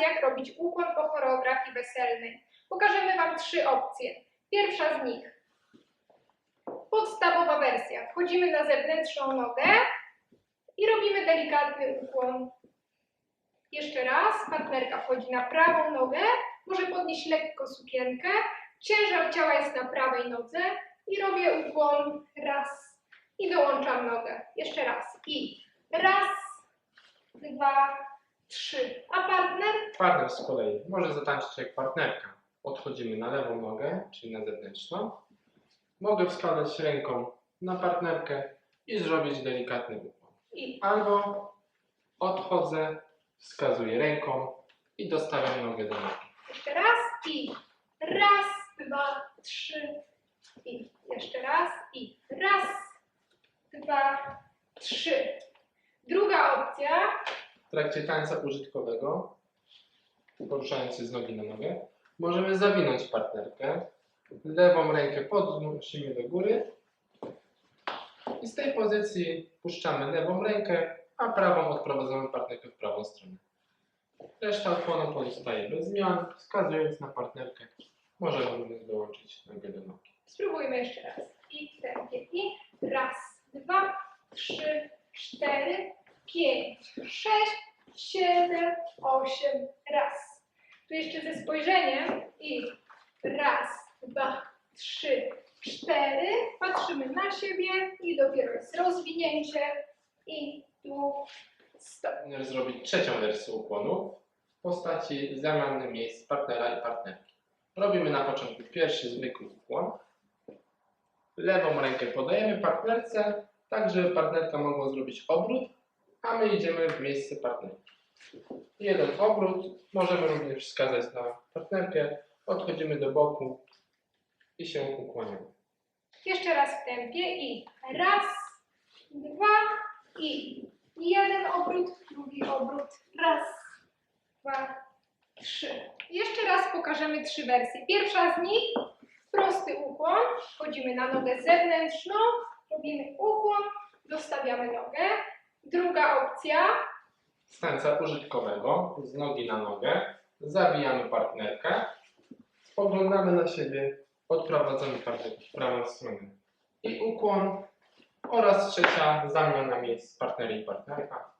jak robić ukłon po choreografii weselnej. Pokażemy Wam trzy opcje. Pierwsza z nich. Podstawowa wersja. Wchodzimy na zewnętrzną nogę i robimy delikatny ukłon. Jeszcze raz. Partnerka wchodzi na prawą nogę. Może podnieść lekko sukienkę. Ciężar ciała jest na prawej nodze i robię ukłon raz i dołączam nogę. Jeszcze raz. I raz, dwa, trzy. A partner? Partner z kolei może zatańczyć jak partnerka. Odchodzimy na lewą nogę, czyli na zewnętrzną. Mogę wskazać ręką na partnerkę i zrobić delikatny ukłon. I Albo odchodzę, wskazuję ręką i dostawiam nogę do nogi. jeszcze raz. I raz, dwa, trzy. I jeszcze raz. I raz, dwa, trzy. W trakcie tańca użytkowego, poruszając się z nogi na nogę, możemy zawinąć partnerkę. Lewą rękę podnosimy do góry i z tej pozycji puszczamy lewą rękę, a prawą odprowadzamy partnerkę w prawą stronę. Reszta ukłonu pozostaje bez zmian, wskazując na partnerkę. Możemy również dołączyć nogę do nogi. Spróbujmy jeszcze raz. I tempie. I raz, dwa, trzy, cztery, pięć, sześć, siedem, osiem. Raz. Tu jeszcze ze spojrzeniem. I raz, dwa, trzy, cztery. Patrzymy na siebie i dopiero jest rozwinięcie. I tu stop. Również zrobić trzecią wersję ukłonu w postaci zamiany miejsc partnera i partnerki. Robimy na początku pierwszy zwykły ukłon. Lewą rękę podajemy partnerce, tak żeby partnerka mogła zrobić obrót, a my idziemy w miejsce partnerki. Jeden obrót, możemy również wskazać na partnerkę, odchodzimy do boku i się ukłaniamy. Jeszcze raz w tempie i raz, dwa i jeden obrót, drugi obrót, raz, dwa, trzy. Jeszcze raz pokażemy trzy wersje. Pierwsza z nich prosty ukłon, wchodzimy na nogę zewnętrzną, robimy ukłon, dostawiamy nogę. Druga opcja, Z tańca użytkowego, z nogi na nogę, zawijamy partnerkę, spoglądamy na siebie, odprowadzamy partnerkę w prawą stronę. I ukłon oraz trzecia zamiana miejsc partnera i partnerka.